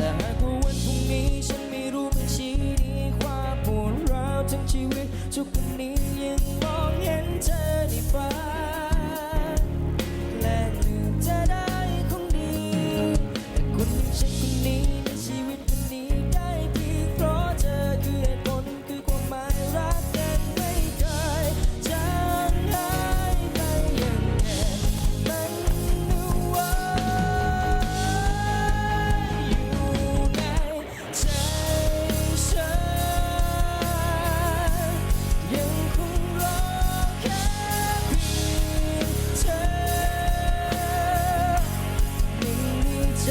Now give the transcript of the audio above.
ถ้าหากว่าวันพรุ่งนี้ฉันไม่รู้มันชี้ดีความปวดร้าวทั้งชีวิตทุกวันนี้ ใจ